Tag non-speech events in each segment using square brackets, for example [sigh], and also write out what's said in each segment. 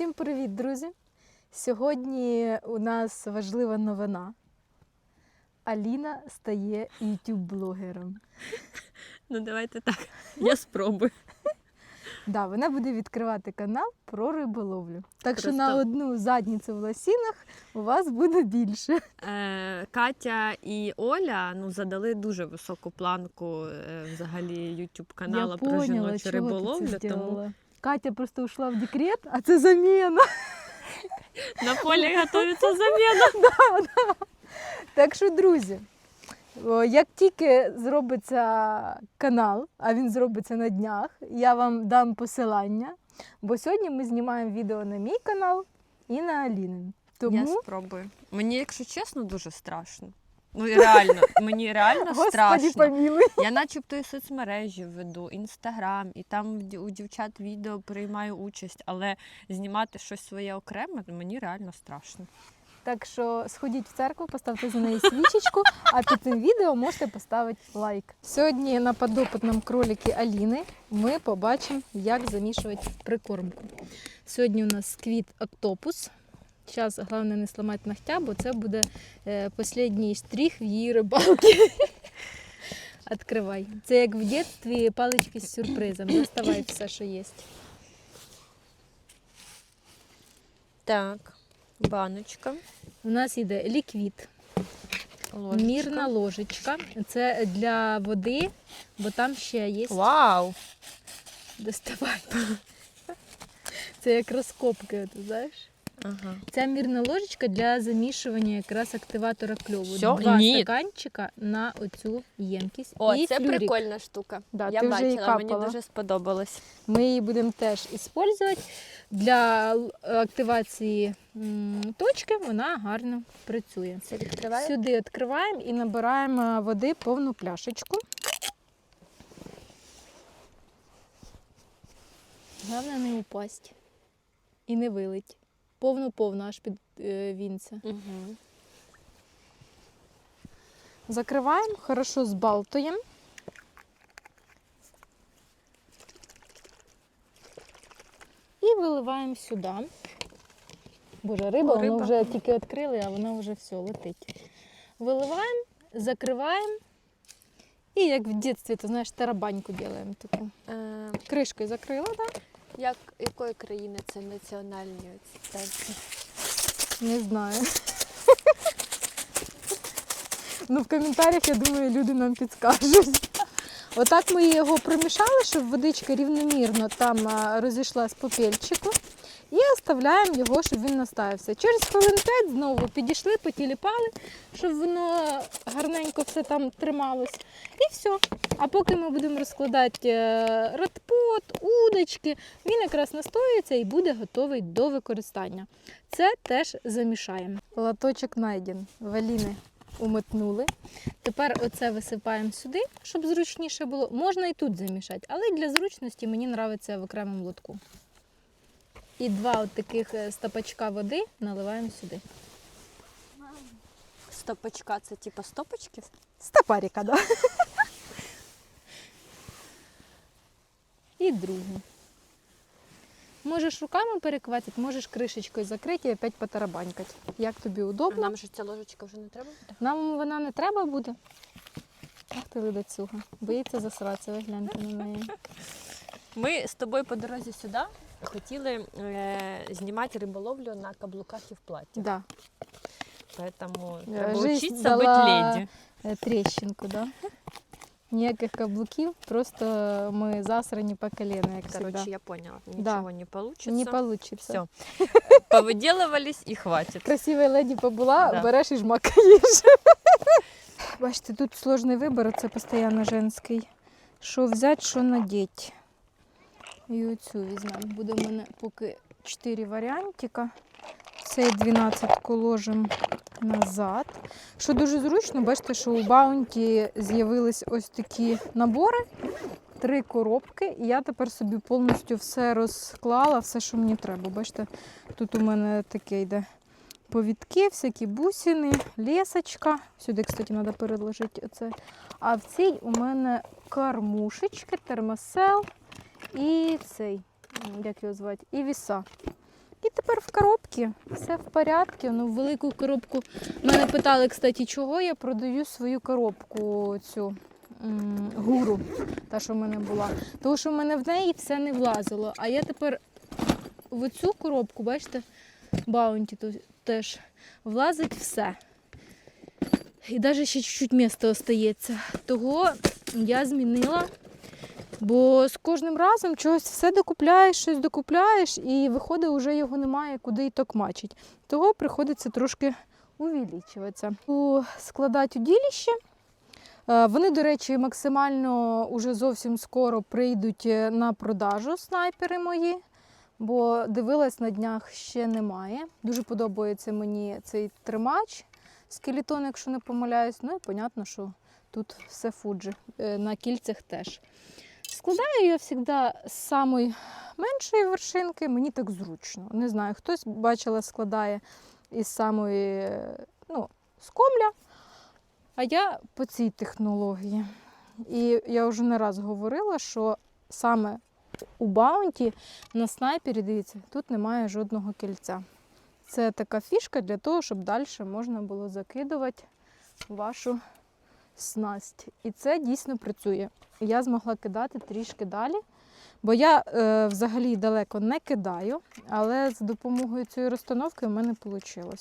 Всім привіт, друзі! Сьогодні у нас важлива новина. Аліна стає YouTube-блогером. Ну, давайте так. Я спробую. Да, вона буде відкривати канал про риболовлю. Так що на одну задницю в лосінах у вас буде більше. Е, Катя і Оля ну, задали дуже високу планку е, взагалі YouTube каналу про жіночу риболовлю. ти Тому. Катя просто ушла в декрет, а це заміна. на полі готується заміна. [laughs] Так що, друзі, як тільки зробиться канал, а він зробиться на днях, я вам дам посилання. Бо сьогодні ми знімаємо відео на мій канал і на Алінин. Тому Я спробую. Мені, якщо чесно, дуже страшно. Ну і реально, мені реально Господи, страшно. помілуй. Я начебто і соцмережі веду, інстаграм, і там в у дівчат відео приймаю участь, але знімати щось своє окреме мені реально страшно. Так що сходіть в церкву, поставте за неї свічечку, а під цим відео можете поставити лайк. Сьогодні на подопитному кроліки Аліни ми побачимо, як замішувати прикормку. Сьогодні у нас сквіт октопус. Зараз головне не сламати ногтя, бо це буде е, останній штрих в її рибалки. [laughs] Відкривай. Це як в дитинстві палички з сюрпризом. Доставай все, що є. Так, баночка. У нас йде ліквід. Ложечка. Мірна ложечка. Це для води, бо там ще є. Вау! Доставай. [laughs] Це як розкопки, ти знаєш? Ага. Ця мірна ложечка для замішування якраз активатора кльову. Всьо? Два Ні. стаканчика на оцю ємкість. О, і це флюрик. прикольна штука. Да, Я ти вже її бачила, мені капала. дуже сподобалось. Ми її будемо теж використовувати. Для активації м, точки вона гарно працює. Це відкриває? Сюди відкриваємо і набираємо води повну пляшечку. Головне не упасть і не вилить. Повну-повну аж під е, вінця. Угу. Закриваємо, хорошо збалтуємо. І виливаємо сюди. Боже, риба, О, риба. вже тільки відкрили, а вона вже все летить. Виливаємо, закриваємо. І як в дитинстві, ти знаєш, тарабаньку робимо таку. Е, Кришкою закрила, так? Як, якої країни це національні оці танці? Не знаю. Ну, в коментарях, я думаю, люди нам підскажуть. Отак ми його промішали, щоб водичка рівномірно там розійшлась по пельчику. І оставляємо його, щоб він наставився. Через хвилин 5 знову підійшли, потіліпали, щоб воно гарненько все там трималось. І все. А поки ми будемо розкладати е, радпот, удочки, він якраз настоюється і буде готовий до використання. Це теж замішаємо. Латочок найден. Валіни умотнули. Тепер оце висипаємо сюди, щоб зручніше було. Можна і тут замішати, але для зручності мені подобається в окремому лотку. І два от таких е, стопачка води наливаємо сюди. Стопочка, це типу стопочки? Стопаріка, да? І другу. Можеш руками перекватити, можеш кришечкою закрити і опять потарабанькати. Як тобі А удобно. нам же ця ложечка вже не треба буде? Нам вона не треба буде. Ах ти ледацюга. Боїться засратися, ви гляньте на неї. Ми з тобою по дорозі сюди хотіли е, знімати риболовлю на каблуках і в платі. Да. Поэтому Е, треба жизнь вчитися дала- бути леді. Е, Тріщинку, да? [laughs] Ніяких каблуків, просто ми засрані по колено, як Короче, завжди. я поняла. Нічого Да. не получится. Не вийде. Все. [laughs] Повыделывались і хватит. Красива леді побула, Да. береш і жмакаєш. Бачите, тут сложний вибір, це постійно женський. Що взяти, що надіти. І оцю візьмемо. Буде в мене поки 4 варіантика. Цей 12 ложимо назад. Що дуже зручно, бачите, що у Баунті з'явились ось такі набори. Три коробки, і я тепер собі повністю все розклала, все, що мені треба. Бачите, тут у мене таке йде повідки, всякі бусини, лісочка. Сюди, кстати, треба переложити оце. А в цій у мене кормушечки, термосел і цей, як його звати, і віса. І тепер в коробці все в порядку. Ну, в велику коробку. Мене питали, кстати, чого я продаю свою коробку цю гуру, та, що в мене була. Тому що в мене в неї все не влазило. А я тепер в цю коробку, бачите, баунті тут теж влазить все. І навіть ще чуть-чуть місця остається. Того я змінила. Бо з кожним разом чогось все докупляєш, щось докупляєш, і виходить, вже його немає куди і токмачить. Того приходиться трошки увеличуватися. У- Складати уділіще. Е, Вони, до речі, максимально уже зовсім скоро прийдуть е, на продажу снайпери мої, бо дивилась на днях ще немає. Дуже подобається мені цей тримач скелетон, якщо не помиляюсь. Ну і понятно, що тут все фуджі. Е, На кільцях теж. Складаю я завжди з самої меншої вершинки, мені так зручно. Не знаю, хтось бачила, складає із самої ну, з комля, а я по цій технології. І я вже не раз говорила, що саме у баунті на снайпері, дивіться, тут немає жодного кільця. Це така фішка для того, щоб далі можна було закидувати вашу снасть. І це дійсно працює. Я змогла кидати трішки далі, бо я е, взагалі далеко не кидаю, але за допомогою цієї розстановки в мене вийшло.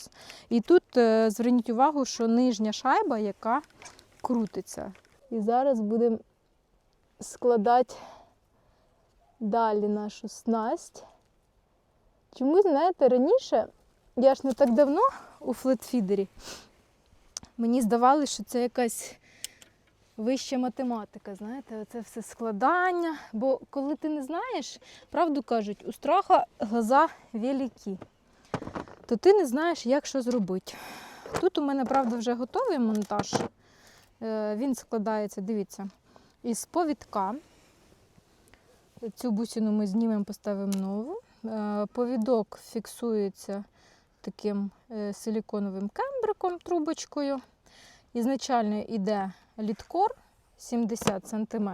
І тут е, зверніть увагу, що нижня шайба, яка крутиться. І зараз будемо складати далі нашу снасть. Чомусь, знаєте, раніше, я ж не так давно у флетфідері, мені здавалося, що це якась вища математика, знаєте, це все складання. Бо коли ти не знаєш, правду кажуть, у страха глаза великі, то ти не знаєш, як що зробити. Тут у мене, правда, вже готовий монтаж. Е, Він складається, дивіться, із повідка. Цю бусину ми знімемо, поставимо нову. Е, Повідок фіксується таким е, силіконовим кембриком, трубочкою. Ізначально йде літкор 70 см,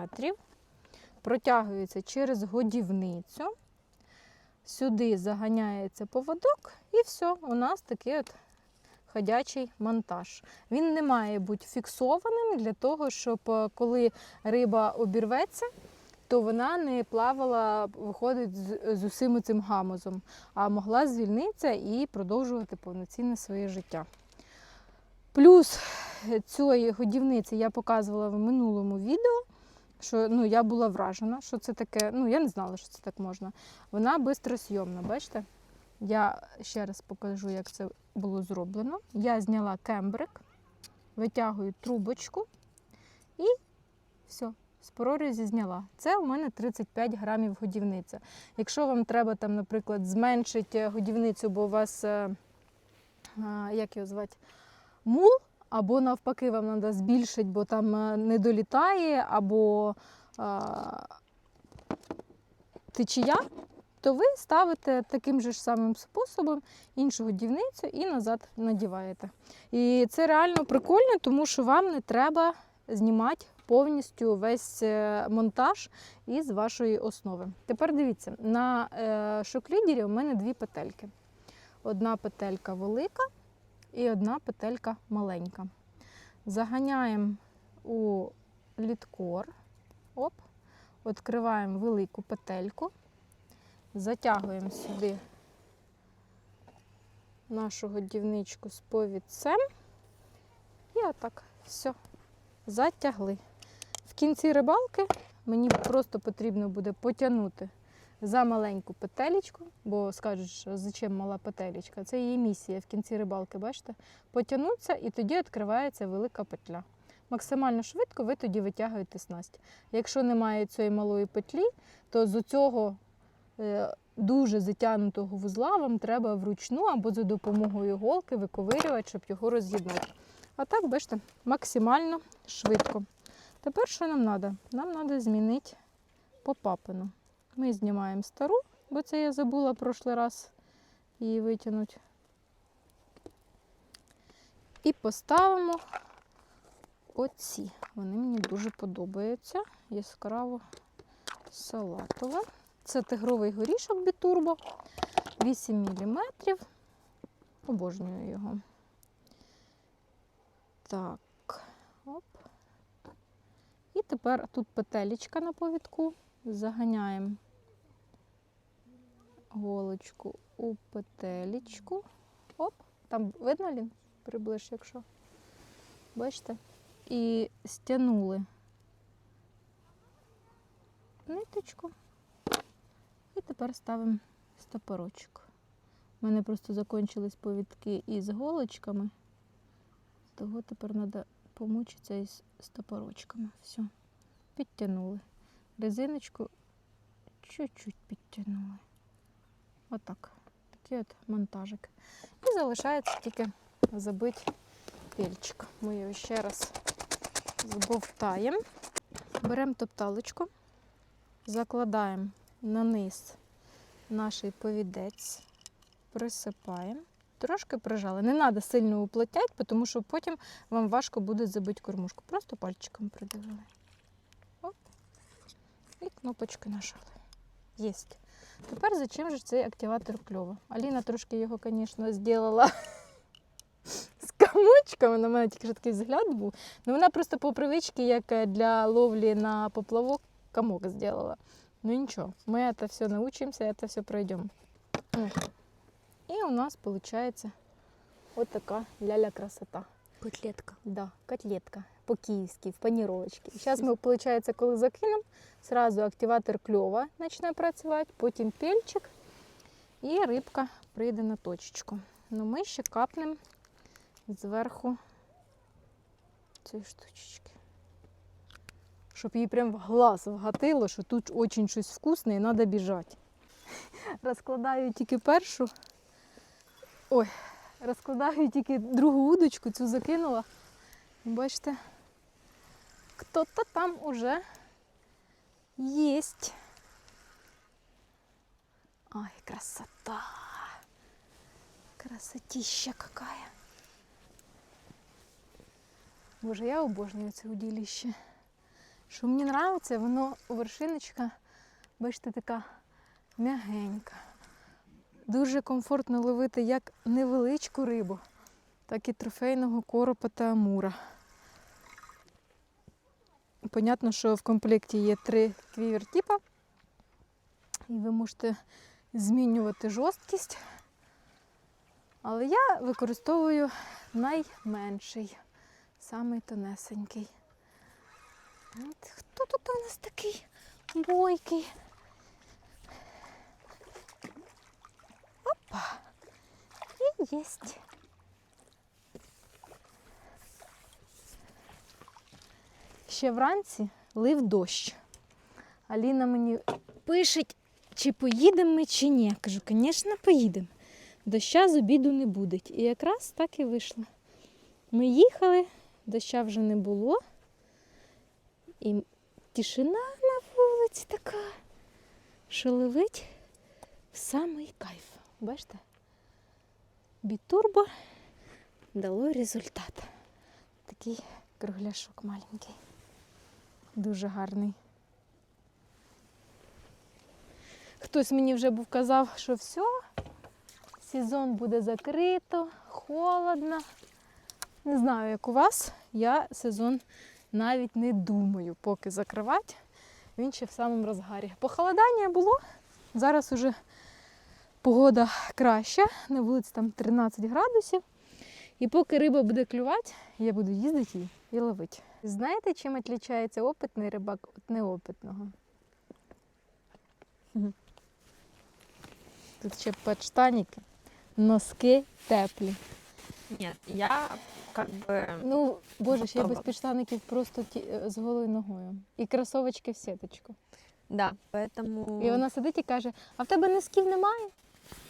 протягується через годівницю. Сюди заганяється поводок, і все, у нас такий от ходячий монтаж. Він не має бути фіксованим для того, щоб е, коли риба обірветься, то вона не плавала, виходить з, з усім цим гамузом, а могла звільнитися і продовжувати повноцінне своє життя. Плюс цієї годівниці я показувала в минулому відео, що ну, я була вражена, що це таке. Ну, я не знала, що це так можна. Вона бистросйомна, бачите? Я ще раз покажу, як це було зроблено. Я зняла кембрик, витягую трубочку і все, з прорізі зняла. Це у мене 35 грамів годівниця. Якщо вам треба, там, наприклад, зменшити годівницю, бо у вас, е, як його звати, мул, або навпаки, вам треба збільшити, бо там е, не долітає, або а, течія, то ви ставите таким же ж самим способом іншу годівницю і назад надіваєте. І це реально прикольно, тому що вам не треба знімати повністю весь е, монтаж із вашої основи. Тепер дивіться, на е, шоклідері у мене дві петельки. Одна петелька велика і одна петелька маленька. Заганяємо у літкор, оп, відкриваємо велику петельку, затягуємо сюди нашу годівничку з повідцем. І отак. Все. Затягли. В кінці рибалки мені просто потрібно буде потягнути за маленьку петелечку, бо скажуть, що зачем мала петелечка. Це її місія в кінці рибалки, бачите? Потягнуться і тоді відкривається велика петля. Максимально швидко ви тоді витягуєте снасть. Якщо немає цієї малої петлі, то з цього е, дуже затягнутого вузла вам треба вручну або за допомогою голки виковирювати, щоб його роз'єднати. А так, бачите, максимально швидко. Тепер що нам треба? Нам треба змінити попапину. Ми знімаємо стару, бо це я забула прошлий раз її витягнути. І поставимо оці. Вони мені дуже подобаються. Яскраво салатове. Це тигровий горішок бітурбо. 8 мм. Обожнюю його. Так, оп. І тепер тут петелечка на повідку. Заганяємо голочку у петелечку. Оп, там видно лін? Приближ, якщо. Бачите? І стягнули ниточку. І тепер ставимо стопорочок. У мене просто закінчились повідки із голочками. Того тепер треба помучитися із стопорочками. Все. Підтягнули. Резиночку чуть-чуть підтягнули. Отак. Такий от монтажик. І залишається тільки забити пельчик. Ми його ще раз збовтаємо. Беремо топталочку, закладаємо на низ наш повідець, присипаємо. Трошки прижали. Не треба сильно уплотняти, тому що потім вам важко буде забити кормушку. Просто пальчиком придавили. Оп. І кнопочки нажали. Єсть. Тепер за чим же цей активатор кльово? Аліна трошки його, звісно, зробила з комочками. На мене тільки такий взгляд був. Ну, вона просто по привичці, як для ловлі на поплавок, комок зробила. Ну нічого, ми це все научимося, це все пройдемо. І у нас виходить от така ляля красота. Котлетка. Да, котлетка по-київськи, в паніровочці. Зараз ми, виходить, коли закинемо, сразу активатор кльова почне працювати, потім пельчик і рибка прийде на точечку. Ну ми ще капнемо зверху цієї штучечки. Щоб їй прям в глаз вгатило, що тут дуже щось вкусне і треба біжати. [laughs] Розкладаю тільки першу. Ой, розкладаю тільки другу удочку, цю закинула. Бачите, хто-то там уже есть. Ай, красота. Красотища какая. Боже, я обожнюю це удилище. Що мені подобається, воно вершиночка, бачите, така м'ягенька. Дуже комфортно ловити як невеличку рибу, так і трофейного коропа та амура. Понятно, що в комплекті є три квівертіпа, і ви можете змінювати жорсткість. Але я використовую найменший, самий тонесенький. От, хто тут у нас такий бойкий? Опа! І єсть. Ще вранці лив дощ. Аліна мені пише, чи поїдемо ми, чи ні. Кажу, звісно, поїдемо. Доща з обіду не буде. І якраз так і вийшло. Ми їхали, доща вже не було. І тишина на вулиці така, що ловить в самий кайф. Бачите? Бітурбо дало результат. Такий кругляшок маленький. Дуже гарний. Хтось мені вже був казав, що все, сезон буде закрито, холодно. Не знаю, як у вас. Я сезон навіть не думаю, поки закривати. Він ще в самому розгарі. Похолодання було. Зараз уже погода краща. На вулиці там 13 градусів. І поки риба буде клювати, я буду їздити її і ловити. Знаєте, чим відрізняється опитний рибак від неопитного? [laughs] Тут ще подштаніки, носки теплі. Ні, я как би Ну, боже, ще й без підштаників просто ті, е, з голою ногою. І кросовочки в сіточку. да, поэтому І вона сидить і каже: А в тебе носків немає?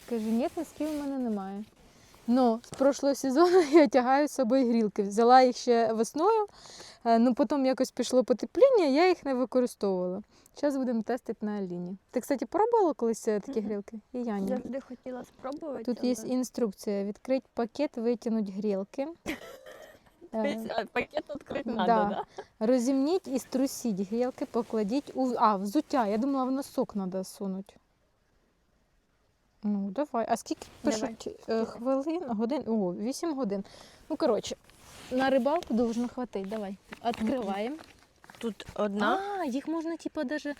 Каже, ні, носків у мене немає. Ну, з прошлого сезону [laughs] я тягаю з собою грілки. Взяла їх ще весною, ну потім якось пішло потепління, я їх не використовувала. Зараз будемо тестити на Аліні. Ти, кстати, пробувала колись е, такі грілки? І я ні. завжди хотіла спробувати. Тут є інструкція: відкрити пакет, витягнути грілки. [laughs] Е, Пакет відкрити Да. да? Розімніть і струсіть грілки, покладіть у. А, взуття. Я думала, в носок треба сунути. Ну, давай. А скільки пишуть е, хвилин, годин? О, 8 годин. Ну, коротше, на рибалку должно хватить. Давай. Відкриваємо. Тут одна. А, їх можна, типа, даже.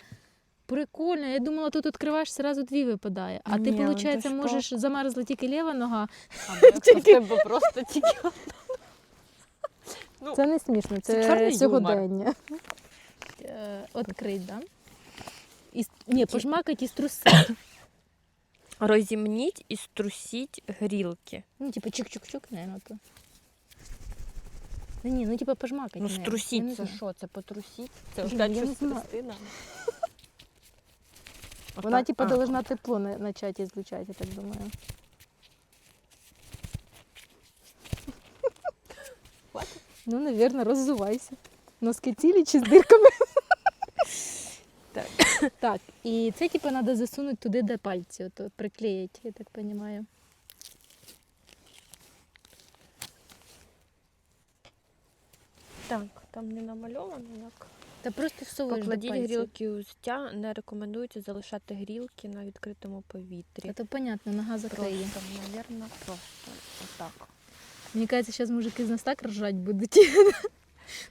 Прикольно. Я думала, тут відкриваєш, сразу дві випадає. А ти, Ні, ну виходить, це ж можеш замерзла тільки ліва нога. А якщо в тебе просто тільки Ну, Це не смішно, це це, чорний сьогодення. Е, да? І, с- ні, пожмакать і струсить. розімніть і струсіть грілки. Ну, типа чик-чук-чук, наверное, то. Ну, ні, ну типа пожмакать. Ну, струсіть це що? Це потрусіть? Це Блін, я не щось знаю. [laughs] трясти надо? Вона, Отак? типа, А. должна тепло на- начать излучать, я так думаю. [laughs] Ну, наверное, роззувайся. Носки цілі чи з дирками? [laughs] Так. Так, і це, типа, треба засунути туди, де пальці, ото приклеїть, я так розумію. Так, там не намальовано як. Та просто всовуєш до Покладіть пальців. грілки. Не рекомендується залишати грілки на відкритому повітрі. А то понятно, нога закриє. Просто, мабуть, просто отак. Мені кажется, зараз мужики з нас так ржать будуть. [laughs]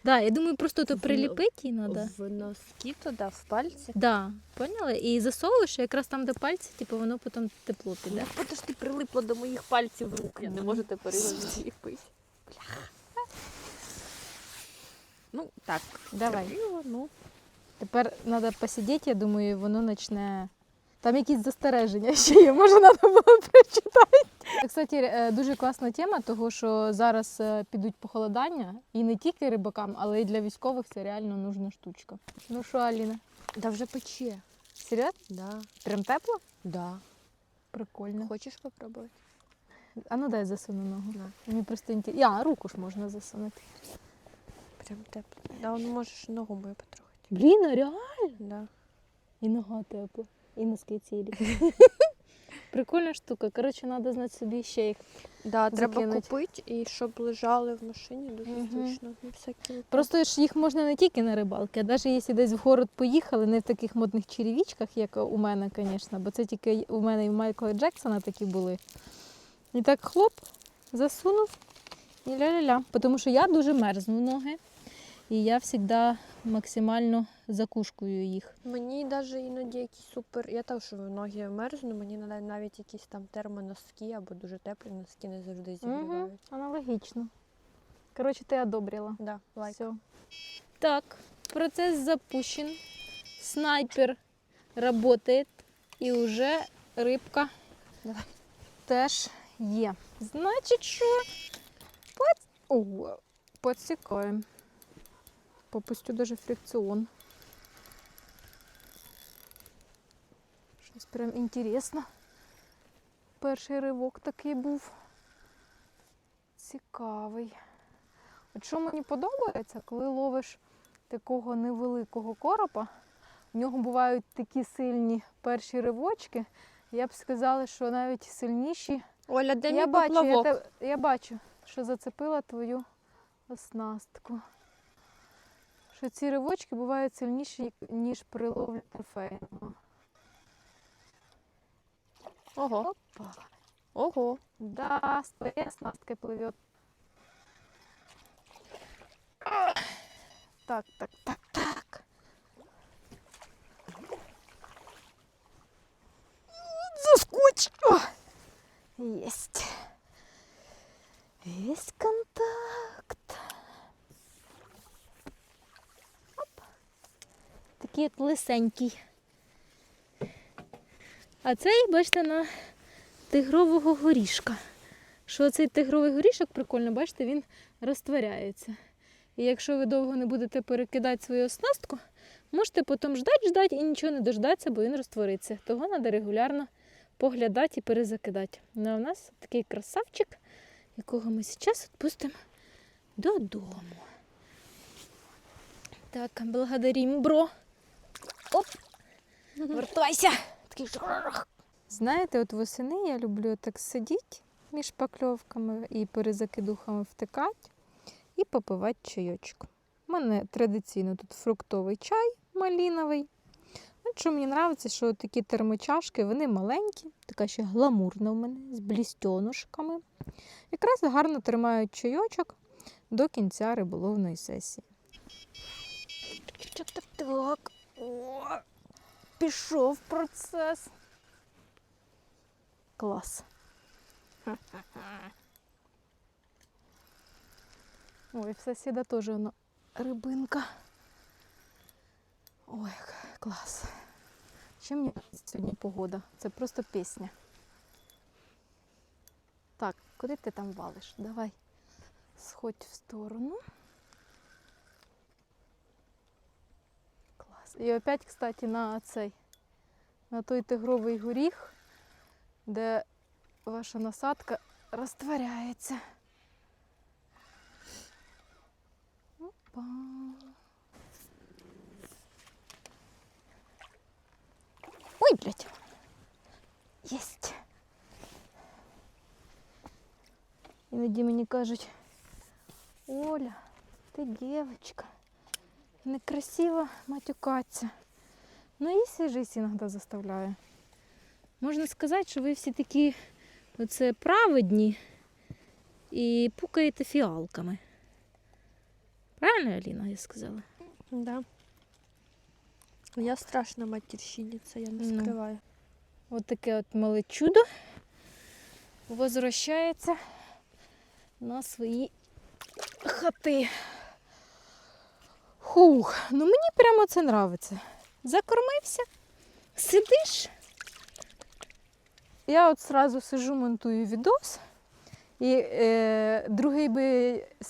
Да, я думаю, просто то приліпити її треба. В носки туди, в пальці. Да, поняли? І засовуєш, і якраз там, де пальці, типу, воно потім тепло піде. Ну, подожди, прилипло до моїх пальців рук. Я не можу тепер його відліпити. Ну, так. Давай. терпімо, Ну, Тепер треба посидіти, я думаю, і воно почне. Там якісь застереження ще є, може треба було прочитати. Кстати, е, дуже класна тема, того що зараз е, підуть похолодання, і не тільки рибакам, але й для військових це реально нужна штучка. Ну що, Аліна, да вже пече. серйозно? Да. Прям тепло? Да. Прикольно. Хочеш попробувати? А ну дай засуну ногу. На. Мені просто інтересно. А, руку ж можна засунути. Прям тепло. Да, он можеш ногу мою потрогати. Блін, а реально? Да. І нога тепла, і носки цілі. [laughs] Прикольна штука. Коротше, треба знати собі ще їх. Да, треба Закинуть. купити і щоб лежали в машині дуже Мгм. зручно. Ну, всякі. Просто ж їх можна не тільки на рибалки, а навіть якщо десь в город поїхали, не в таких модних черевичках, як у мене, звісно, бо це тільки у мене і у Майкла Джексона такі були. І так хлоп, засунув і ля-ля-ля. Тому що я дуже мерзну ноги, і я завжди максимально закушкую їх. Мені навіть іноді якісь супер. Я теж в ноги мерзну, мені навіть якісь там термоноски або дуже теплі носки не завжди зігрівають. Угу, аналогічно. Коротше, ти одобрила. Да, лайк. Все. Так, процесс запущен. Снайпер работает. І вже рибка Давай. теж є. Значить, що под... О, підсікаємо. Попустю даже фрикціон. Щось прям інтересно. Перший ривок такий був. Цікавий. От що мені подобається, коли ловиш такого невеликого коропа, в нього бувають такі сильні перші ривочки. Я б сказала, що навіть сильніші. Оля, де я бачу, я, я бачу, що зацепила твою оснастку. Що ці ривочки бувають сильніші, ніж при ловлі трофейного. Ого. Опа. Ого. Да, с твоей оснасткой плывет. Так, так, так, так. Заскочь! Есть. Есть контакт. Оп. Такий лисенький. А цей, бачите, на тигрового горішка. Що цей тигровий горішок, прикольно, бачите, він розтворяється. І якщо ви довго не будете перекидати свою оснастку, можете потім ждати, ждати і нічого не дождатися, бо він розтвориться. Того треба регулярно поглядати і перезакидати. Ну а в нас такий красавчик, якого ми зараз відпустимо додому. Так, благодарим, бро. Оп! Вертайся! Такий жорох. Знаєте, от восени я люблю так сидіти між шпакльовками і перезакидухами втикати і попивати чайочок. У мене традиційно тут фруктовий чай маліновий. Ну, що мені подобається, що такі термочашки, вони маленькі, така ще гламурна у мене, з блістьонушками. Якраз гарно тримають чайочок до кінця риболовної сесії. Так, так, так. О, пішов процес. Клас. [laughs] Ой, в сусіда теж воно рибинка. Ой, клас. Чим мені сьогодні погода? Це просто пісня. Так, куди ти там валиш? Давай. Сходь в сторону. І опять, кстати, на цей, на той тигровий горіх, де ваша насадка розтворяється. Опа. Ой, блядь. Єсть. Іноді мені кажуть, Оля, ти дівчинка, Некрасиво матюкатися. Ну і свіжість іноді заставляю. Можна сказати, що ви всі такі оце праведні і пукаєте фіалками. Правильно, Аліна, я сказала? Да. Я страшна матерщиниця, я не Ну. скриваю. От таке от мале чудо возвращається на свої хати. Хух, ну мені прямо це нравиться. Закормився, сидиш. Я от сразу сижу, монтую відос. І е, другий би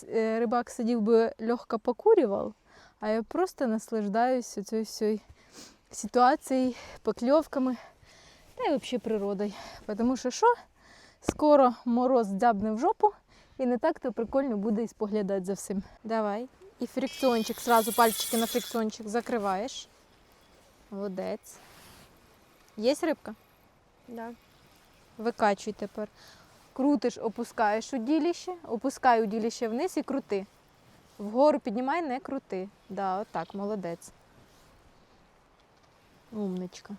е, рибак сидів би легко покурював, а я просто наслаждаюся цією всією ситуацією, покльовками та й взагалі природою. Тому що що? Скоро мороз дзябне в жопу і не так то прикольно буде і споглядати за всім. Давай. І фрикціончик, сразу пальчики на фрикціончик закриваєш. Молодець. Є рибка? Да. Викачуй тепер. Крутиш, опускаєш уділіще, опускай уділіще вниз і крути. Вгору піднімай, не крути. Да, отак, молодець. Умничка.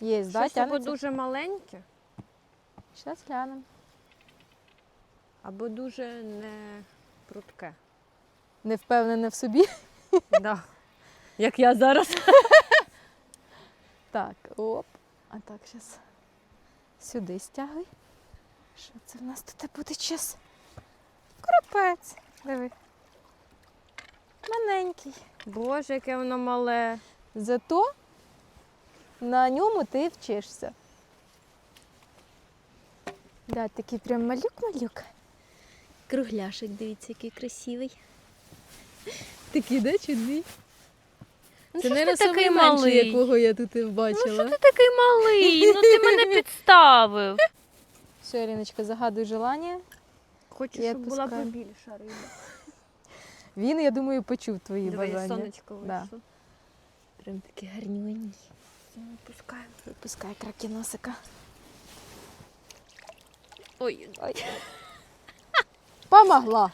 Є, да, Щось або дуже маленьке, Зараз глянемо. або дуже не прудке. Не впевнене в собі. [laughs] Да. Як я зараз. [laughs] Так, оп. А так, зараз сюди стягуй. Що це в нас тут буде час? Коропець. Диви. Маленький. Боже, яке воно мале. Зато на ньому ти вчишся. Да, такий прям малюк-малюк. Кругляшик, дивіться, який красивий. Такий, да, чудний? Ну, Це що ж не ти такий малий? якого я тут і бачила. Ти такий малий, ну ти мене [laughs] підставив. Все, Іриночка, загадуй желання. Хочу, Я щоб була відпускаю. побільша риба. Він, я думаю, почув твої Диви, бажання. сонечко Да. вийшло. Прям такий гарнюній. Пускаємо. Випускай кракеносика. Ой, Ой. [laughs] Помогла.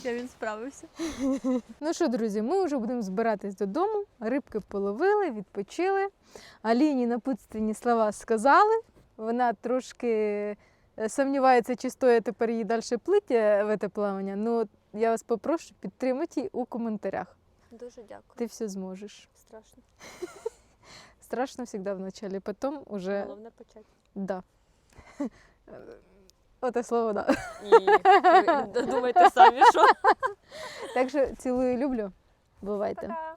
ще він справився. [laughs] Ну що, друзі, ми вже будемо збиратись додому. Рибки половили, відпочили. Аліні напутственні слова сказали. Вона трошки е, сумнівається, чи стоїть тепер їй далі плити в це плавання. Ну, я вас попрошу підтримати її у коментарях. Дуже дякую. Ти все зможеш. Страшно. [laughs] Страшно завжди в началі, потім уже Головне почати. да. Оте слово да. І думайте самі, що. Так що цілую, люблю. Бувайте. Пока.